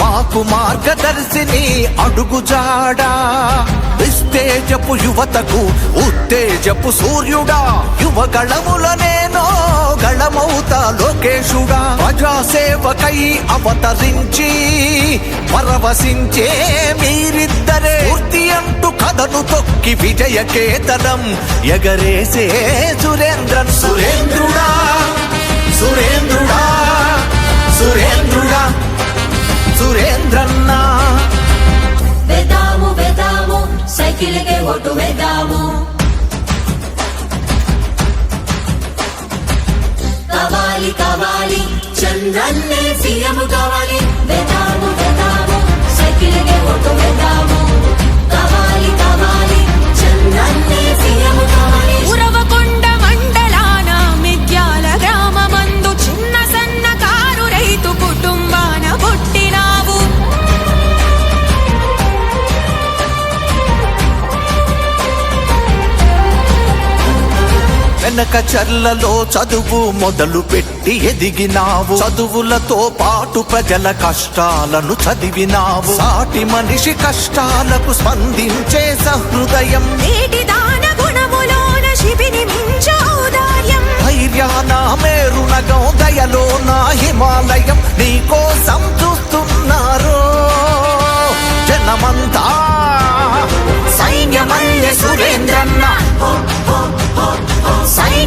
మాకు మార్గదర్శిని అడుగుజాడా విస్తేజపు యువతకు ఉత్తేజపు సూర్యుడా. యువగళముల నేను గళమౌతా లోకేశుడా. ప్రజాసేవకై అవతరించి పరవశించే మీరిద్దరే. పూర్తి అంటూ కథను తొక్కి విజయ కేతనం ఎగరేసే సురేంద్రన్. సురేంద్రుడా సురేంద్రుడా సురేంద్రుడా. సురేంద్రన్న. వెదాము వెదాము సైకిల్కే ఓటు వెదాము. కావాలి కావాలి చంద్రన్నే సీఎం కావాలి. వెదాము వెదాము సైకిల్కే ఓటు వెదాము. వెనక చర్లలో చదువు మొదలు పెట్టి ఎదిగినావు. చదువులతో పాటు ప్రజల కష్టాలను చదివినావు. సాటి మనిషి కష్టాలకు స్పందించే సహృదయం. నీటి దానం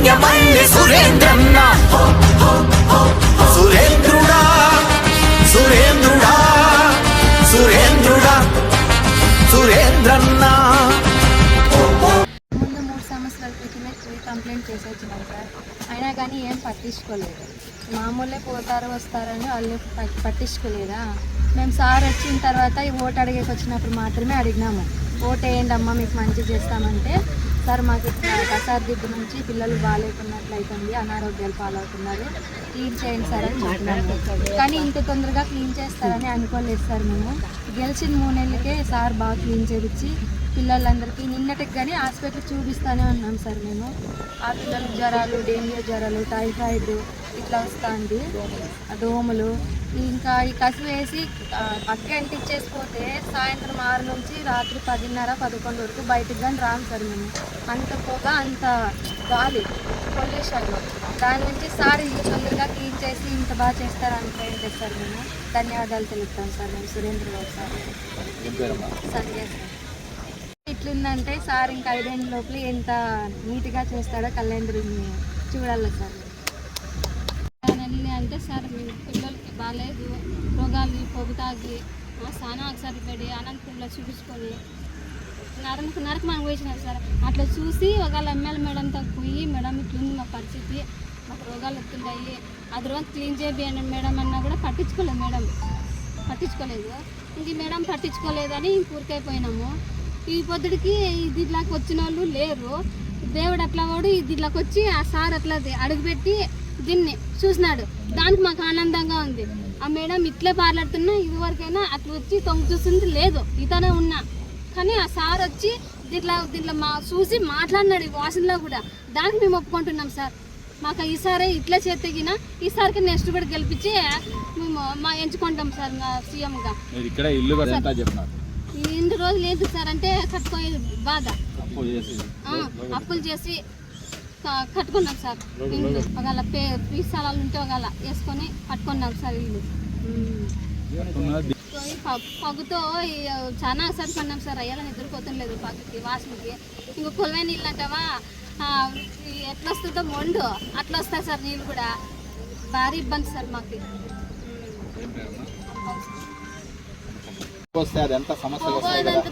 సైన్యమల్లె సురేంద్రన్న. సురేంద్రుడా సురేంద్రుడా సురేంద్రుడా సురేంద్రన్న. ముందు మూడు సంవత్సరాల క్రితమే కంప్లైంట్ చేసి వచ్చినాం సార్. అయినా కానీ ఏం పట్టించుకోలేదు. మామూలే పోతారు వస్తారని వాళ్ళు పట్టించుకోలేదా? మేము సార్ వచ్చిన తర్వాత ఈ ఓటు అడిగేకి వచ్చినప్పుడు మాత్రమే అడిగినాము. ఓటేయండి అమ్మ మీకు మంచి చేస్తామంటే. సార్ మాకు ఇట్లా కసార్ దిద్దు నుంచి పిల్లలు బాగాలేకున్నట్లయితుంది అనారోగ్యాలు పాలవుతున్నారు. క్లీన్ చేయండి సార్ అని చెప్పినాము కానీ ఇంత తొందరగా క్లీన్ చేస్తారని అనుకోలేదు సార్ మేము. గెలిచిన మూడేళ్ళకే సార్ బాగా క్లీన్ చేయించి పిల్లలందరికీ నిన్నటికి కానీ హాస్పిటల్ చూపిస్తానే ఉన్నాం సార్ మేము. ఆ పిల్లలకు జ్వరాలు డెంగ్యూ జ్వరాలు టైఫాయిడ్ ఇట్లా వస్తుంది దోమలు. ఇంకా ఈ కసి వేసి పక్క అంటించేసిపోతే సాయంత్రం ఆరు నుంచి రాత్రి పదిన్నర పదకొండు వరకు బయటకు కానీ రాము సార్ మేము. అంత పొగ అంత గాలి పొల్యూషన్. దాని నుంచి సార్ ఇంత తొందరగా క్లీన్ చేసి ఇంత బాగా చేస్తారు అనుకుంటే సార్ మేము? ధన్యవాదాలు తెలుపుతాం సార్ మేము. సురేంద్ర బాబు సార్. సంజయ్ సార్. ఇట్లుందంటే సార్ ఇంకా ఐదేళ్ళ లోపల ఎంత నీట్గా చేస్తాడో కళ్యాణ్ని చూడాలి సార్. సార్ మీ పిల్లలకి బాగాలేదు రోగాలు పొగుతాగి స్నానం ఆ, ఒకసారి పెడి అనంతపురంలో చూపించుకొని నరక మనం పోయినాం సార్. అట్లా చూసి ఒకవేళ ఎమ్మెల్యే మేడంతో పోయి మేడం ఇట్లుంది మా పరిస్థితి. మాకు రోగాలు వస్తుంటాయి అది రోజు క్లీన్ చేయండి మేడం అన్నా కూడా పట్టించుకోలేదు మేడం. పట్టించుకోలేదు. ఇంక మేడం పట్టించుకోలేదని ఊరికైపోయినాము ఈ పొద్దుడికి దీంట్లోకి వచ్చిన వాళ్ళు లేరు. దేవుడు అట్లా వాడు దీంట్లోకి వచ్చి ఆ సార్ అట్లా అడుగుపెట్టి దీన్ని చూసినాడు. దానికి మాకు ఆనందంగా ఉంది. ఆ మేడం ఇట్లే పార్లాడుతున్నా ఇదివరకైనా అట్లా వచ్చి తొంగి చూసింది లేదు. ఇతనే ఉన్నా. కానీ ఆ సార్ వచ్చి దీంట్లో దీంట్లో మా చూసి మాట్లాడినాడు ఈ వాసనలో కూడా. దానికి మేము ఒప్పుకుంటున్నాం సార్. మాకు ఈసారి ఇట్లా చేతగిన ఈసారికి నెక్స్ట్ కూడా గెలిపించి మేము మా ఎంచుకుంటాం సార్ సీఎంగా. ఇక్కడ ఇల్లు ఇన్ని రోజులు ఏంటి సార్ అంటే కట్టుకునేది బాధ. అప్పులు చేసి కట్టుకున్నాం సార్. ఇల్లు. ఒకవేళ పే పీ స్థలాలు ఉంటే ఒకవేళ వేసుకొని కట్టుకున్నాం సార్ ఇల్లు. పగుతో చాలా అసలు పడినాం సార్. అయ్యాలని నిద్రపోతుండలేదు పగుకి వాసనకి ఇంకా కొలవే నీళ్ళు అంటావా? ఎట్లా వస్తుందో మొండు. అట్లా వస్తాయి సార్ నీళ్ళు కూడా. భారీ ఇబ్బంది సార్ మాకు.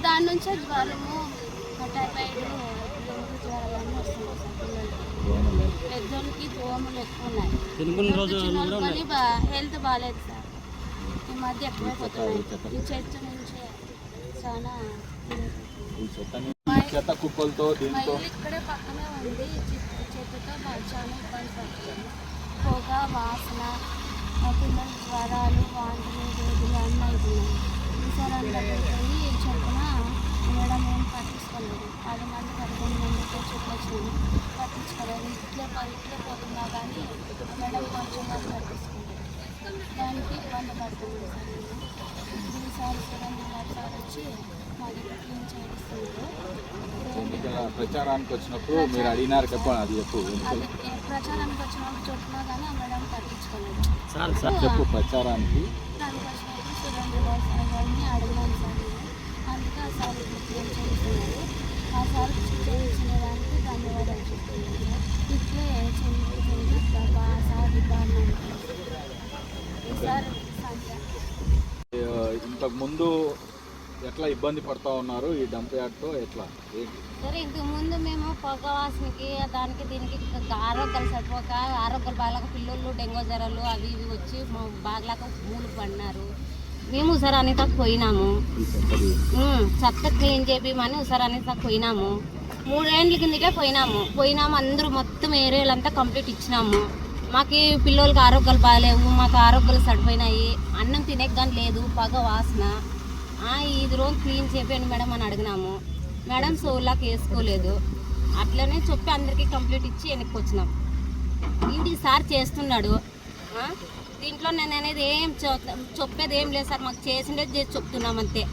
దాని నుంచే జ్వరము టైఫాయిడ్ డెంగ్యూ జ్వరాలన్నీ వస్తున్నాయి సార్ పిల్లలకి పెద్దోళ్ళకి దోమలు ఎక్కువ ఉన్నాయి. హెల్త్ బాగాలేదు సార్. ఈ మధ్య ఎక్కువైపోతున్నాయి ఈ చర్చ నుంచే చాలా చెత్త కుక్కలతో మా దీంతో. ఇక్కడే పక్కనే ఉంది. చెత్తతో చాలా ఇబ్బంది పడుతుంది. పొగ వాసన పిల్లలు జ్వరాలు వాంతులు రోజులు అన్నీ అవుతున్నాయి. ఈసారి అంతా చొప్పున మేడం ఏం పట్టించుకోలేదు. పది మంది పదకొండు మందితో చెప్పొచ్చాను పట్టించుకోలేదు ఇట్లే ఇట్లే పోతున్నా కానీ మేడం కొంచెం మాకు పట్టించుకుంది దానికి ఇబ్బంది పడుతుంది సార్ ఈసారి సురేంద్ర బాబు సార్ వచ్చి మాది క్లీన్ చేయిస్తున్నారు ఎన్నికల ప్రచారానికి వచ్చినప్పుడు మీరు అడిగినారు చెప్పండి అది చెప్పు ప్రచారానికి వచ్చినప్పుడు చెప్పినా కానీ ఆ మేడం పట్టించుకోలేదు చెప్పు ప్రచారానికి. దానికి వచ్చినప్పుడు సురేంద్ర బాబు సార్ గారిని అడిగినాను సార్ అందుకే ఆ సార్ క్లీన్ చేస్తున్నారు ఆ సార్ చేయించిన దానికి ధన్యవాదాలు చెప్తున్నాను. సార్ ఇట్లే చేయించుకుంటూ బాబా ఆ సార్ డిపార్ట్మెంట్. ఈసారి సంధ్య. ఆ, ఇంతకు ముందు ఎట్లా ఇబ్బంది పడతా ఉన్నారు? ఈ డంప్ యార్డ్తో ఎట్లా? సరే ఇంతకు ముందు మేము పొగ వాసనకి దానికి దీనికి ఆరోగ్యాలు సరిపోక ఆరోగ్యాలు బాగాలేక పిల్లలు డెంగూ జ్వరాలు అవి ఇవి వచ్చి బాగలేక మూలు పడినారు. మేము ఒకసారి అనితకు పోయినాము చెత్త క్లీన్ చేపిమని ఒకసారి దాకా పోయినాము. మూడేండ్ల కిందటే పోయినాము. పోయినాము అందరూ మొత్తం ఏరియాలంతా కంప్లీట్ ఇచ్చినాము. మాకు పిల్లలకి ఆరోగ్యాలు బాగాలేవు మాకు ఆరోగ్యాలు సడిపోయినాయి అన్నం తినే కానీ లేదు పగ వాసన. ఇది రోజు క్లీన్ చేయండి మేడం అని అడిగినాము. మేడం సోలాకి వేసుకోలేదు. అట్లనే చెప్పి అందరికీ కంప్లీట్ ఇచ్చి వెనక్కి వచ్చినాం. ఇది సార్ చేస్తున్నాడు. దీంట్లో నేను అనేది ఏం చెప్- చెప్పేది ఏం లేదు సార్. మాకు చేసిండేది చేసి చెప్తున్నాం అంతే.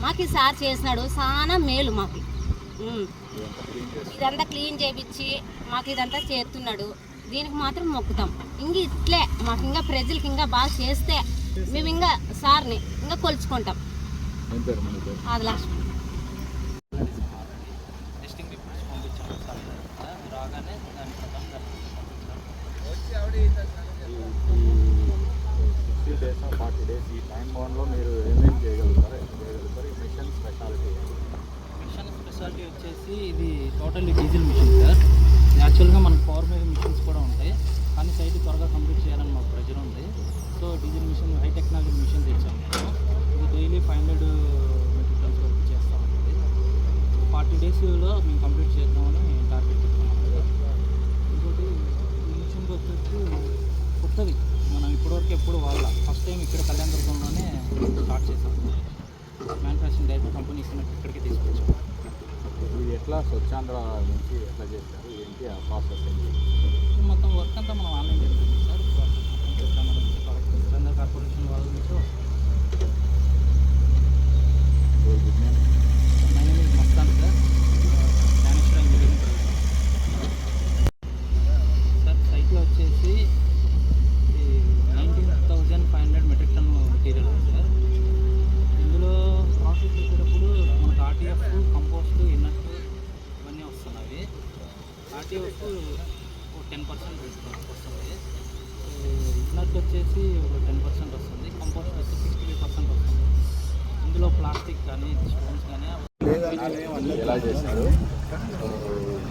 మాకు ఈ సార్ చేసినాడు. చాలా మేలు మాకు. ఇదంతా క్లీన్ చేపించి మాకు ఇదంతా చేస్తున్నాడు. దీనికి మాత్రం మొక్కుతాం. ఇంక ఇట్లే మాకు ఇంకా ప్రజలకి ఇంకా బాగా చేస్తే మేము ఇంకా సార్ని ఇంకా కొలుచుకుంటాం. అది లక్ష్మి టెస్టింగ్ రిపోర్ట్స్ పంపించాము సార్ రాగానే దాని ప్రకారం సిక్స్టీ డేస్ ఫార్టీ డేస్ ఈ టైం బౌండ్లో మీరు ఏమేమి చేయగలుగుతారు? చేయగలుగుతారు? ఈ మిషన్ స్పెషాలిటీ మిషన్ స్పెషాలిటీ వచ్చేసి ఇది టోటల్లీ డీజిల్ మిషన్ సార్. యాక్చువల్గా మనకు పవర్ మీద మిషన్స్ కూడా ఉంటాయి. కానీ సైట్ త్వరగా కంప్లీట్ చేయాలని మాకు ప్రెజర్ ఉంది. So diesel machine high technology machine తెచ్చాము మేము. ఇది daily five hundred metric tons వరకు చేస్తూ ఉంటుంది ఫార్టీ డేస్లో మేము కంప్లీట్ చేద్దామని టార్గెట్ పెట్టుకున్నాం. ఇంకోటి ఈ మిషన్కి వచ్చేసి కొత్తది. మనం ఇప్పటివరకు ఎప్పుడు వాళ్ళు ఫస్ట్ టైం ఇక్కడ కళ్యాణదుర్గంలోనే స్టార్ట్ చేసాం మ్యానుఫ్యాక్చరింగ్ డైరెక్ట్ కంపెనీ ఇక్కడ ఇక్కడికి తీసుకొచ్చాం. ఇది ఎట్లా స్వచ్ఛాంధ్ర నుంచి ఎట్లా చేస్తారు ఏంటి ఆ ప్రాసెస్ ఏంటి? మొత్తం వర్క్ అంతా మనం ఆన్లైన్ జరుగుతుంది సార్. స్వచ్ఛాంధ్ర కార్పొరేషన్ వాళ్ళ నుంచి good name my name is Mastan sir Jnaneshwara engineering sir సైట్లో వచ్చేసి nineteen thousand five hundred metric ton material ఉంది సార్ ఇందులో ప్రాసెస్ చేసేటప్పుడు మనకు ఆర్టీఎఫ్ కంపోస్ట్ ఇన్నట్ ఇవన్నీ వస్తున్నాయి ఆర్టీఎఫ్ ఒక టెన్ పర్సెంట్ వస్తుంది ఇన్నట్ వచ్చేసి ఒక టెన్ పర్సెంట్ వస్తుంది కంపోస్ట్ వచ్చి సిక్స్టీ ఫైవ్ పర్సెంట్ వస్తుంది ఇందులో ప్లాస్టిక్ కానీ స్టోన్స్ కానీ ఎలా చేశారు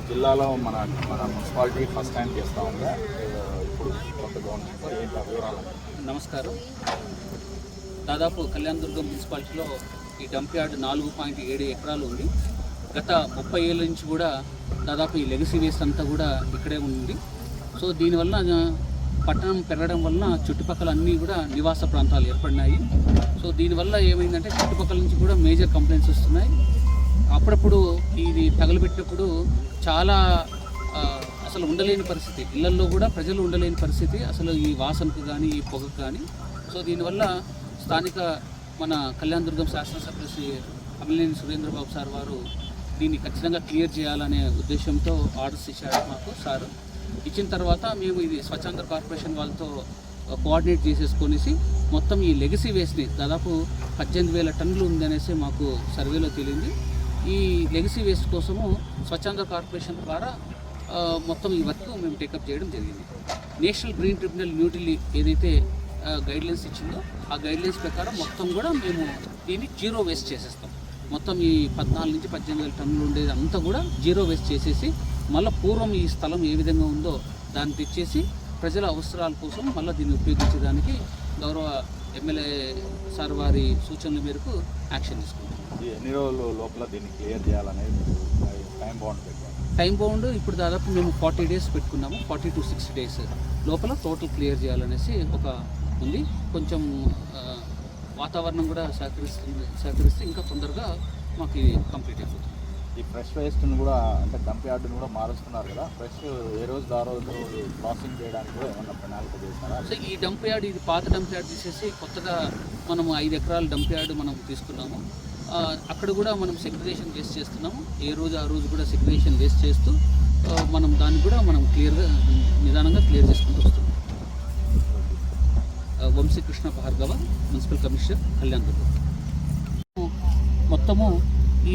జిల్లాలో మన మన మున్సిపాలిటీ ఫస్ట్ టైం చేస్తా ఉందా ఇప్పుడు కొత్త ఏంటి వివరాలు? నమస్కారం. దాదాపు కళ్యాణదుర్గం మున్సిపాలిటీలో ఈ డంప్ యార్డ్ నాలుగు పాయింట్ ఏడు ఎకరాలు ఉంది. గత ముప్పై ఏళ్ళ నుంచి కూడా దాదాపు ఈ లెగసీ వేస్ట్ అంతా కూడా ఇక్కడే ఉంది. సో దీనివల్ల పట్టణం పెరగడం వలన చుట్టుపక్కల అన్నీ కూడా నివాస ప్రాంతాలు ఏర్పడినాయి. సో దీనివల్ల ఏమైందంటే చుట్టుపక్కల నుంచి కూడా మేజర్ కంప్లైంట్స్ వస్తున్నాయి. అప్పుడప్పుడు ఇది తగలబెట్టినప్పుడు చాలా అసలు ఉండలేని పరిస్థితి. ఇళ్ళల్లో కూడా ప్రజలు ఉండలేని పరిస్థితి. అసలు ఈ వాసనకు కానీ ఈ పొగకు కానీ సో దీనివల్ల స్థానిక మన కళ్యాణదుర్గం శాసనసభ్యులు శ్రీ అమిలేని సురేంద్రబాబు సార్ వారు దీన్ని ఖచ్చితంగా క్లియర్ చేయాలనే ఉద్దేశంతో ఆర్డర్స్ ఇచ్చారు మాకు సార్. ఇచ్చిన తర్వాత మేము ఇది స్వచ్ఛంద కార్పొరేషన్ వాళ్ళతో కోఆర్డినేట్ చేసేసుకొనేసి మొత్తం ఈ లెగసీ వేస్ట్ని దాదాపు పద్దెనిమిది వేల టన్నులు ఉందనేసి మాకు సర్వేలో తేలింది. ఈ లెగసీ వేస్ట్ కోసము స్వచ్ఛంద కార్పొరేషన్ ద్వారా మొత్తం ఈ వర్క్ మేము టేకప్ చేయడం జరిగింది. నేషనల్ గ్రీన్ ట్రిబ్యునల్ న్యూఢిల్లీ ఏదైతే గైడ్లైన్స్ ఇచ్చిందో ఆ గైడ్లైన్స్ ప్రకారం మొత్తం కూడా మేము దీన్ని జీరో వేస్ట్ చేసేస్తాం. మొత్తం ఈ పద్నాలుగు నుంచి పద్దెనిమిది వేల టన్నులు ఉండేది అంతా కూడా జీరో వేస్ట్ చేసేసి మళ్ళీ పూర్వం ఈ స్థలం ఏ విధంగా ఉందో దాన్ని తెచ్చేసి ప్రజల అవసరాల కోసం మళ్ళీ దీన్ని ఉపయోగించడానికి గౌరవ ఎమ్మెల్యే సార్ వారి సూచనల మేరకు యాక్షన్ తీసుకుంటాం ఇది ఎన్ని రోజుల లోపల దీన్ని క్లియర్ చేయాలనేది టైం బౌండ్ టైం బౌండ్ ఇప్పుడు దాదాపు మేము ఫార్టీ డేస్ పెట్టుకున్నాము ఫార్టీ టు సిక్స్టీ డేస్ లోపల టోటల్ క్లియర్ చేయాలనేసి ఒక ఉంది. కొంచెం వాతావరణం కూడా సహకరిస్తుంది సహకరిస్తే ఇంకా తొందరగా మాకు ఇది కంప్లీట్ అయిపోతుంది. ఈ ఫ్రెష్ వేస్ట్ని కూడా అంటే డంప్ యార్డ్ని కూడా మారుస్తున్నారు కదా ఫ్రెష్ ఏ రోజు ఆ రోజు ప్రాసెసింగ్ చేయడానికి కూడా ఏమన్నా ప్రణాళిక చేస్తారా? సో ఈ డంప్ యార్డ్ ఇది పాత డంప్ యార్డ్ తీసేసి కొత్తగా మనము ఐదు ఎకరాల డంప్ యార్డ్ మనం తీసుకున్నాము. అక్కడ కూడా మనం సెగ్రిగేషన్ వేస్ట్ చేస్తున్నాము. ఏ రోజు ఆ రోజు కూడా సెగ్రిగేషన్ వేస్ట్ చేస్తూ మనం దాన్ని కూడా మనం క్లియర్గా నిదానంగా క్లియర్ చేసుకుంటూ వస్తున్నాం. ఆ, వంశీకృష్ణ భార్గవ మున్సిపల్ కమిషనర్ కళ్యాణ్ మొత్తము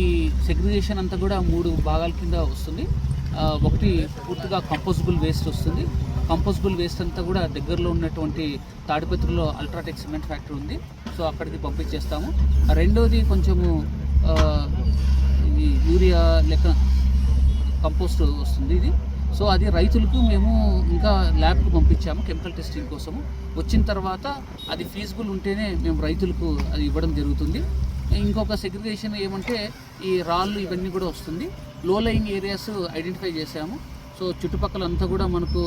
ఈ సెగ్రిగేషన్ అంతా కూడా మూడు భాగాల కింద వస్తుంది. ఒకటి పూర్తిగా కంపోజిబుల్ వేస్ట్ వస్తుంది. కంపోజిబుల్ వేస్ట్ అంతా కూడా దగ్గరలో ఉన్నటువంటి తాడిపత్రిలో అల్ట్రాటెక్ సిమెంట్ ఫ్యాక్టరీ ఉంది. సో అక్కడికి పంపించేస్తాము. రెండోది కొంచెము యూరియా లెక్క కంపోస్ట్ వస్తుంది ఇది. సో అది రైతులకు మేము ఇంకా ల్యాబ్కి పంపించాము కెమికల్ టెస్టింగ్ కోసము. వచ్చిన తర్వాత అది ఫీజిబుల్ ఉంటేనే మేము రైతులకు అది ఇవ్వడం జరుగుతుంది. ఇంకొక సెగ్రిగేషన్ ఏమంటే ఈ రాళ్ళు ఇవన్నీ కూడా వస్తుంది. లో లయింగ్ ఏరియాస్ ఐడెంటిఫై చేసాము సో చుట్టుపక్కల అంతా కూడా మనకు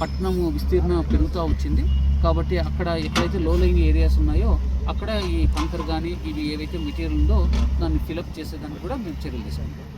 పట్టణము విస్తీర్ణం పెరుగుతూ వచ్చింది. కాబట్టి అక్కడ ఎక్కడైతే లో లయింగ్ ఏరియాస్ ఉన్నాయో అక్కడ ఈ కంకర్ కానీ ఇవి ఏవైతే మెటీరియల్ ఉందో దాన్ని ఫిలప్ చేసేదానికి కూడా మేము చర్యలు తీసుకుంటాం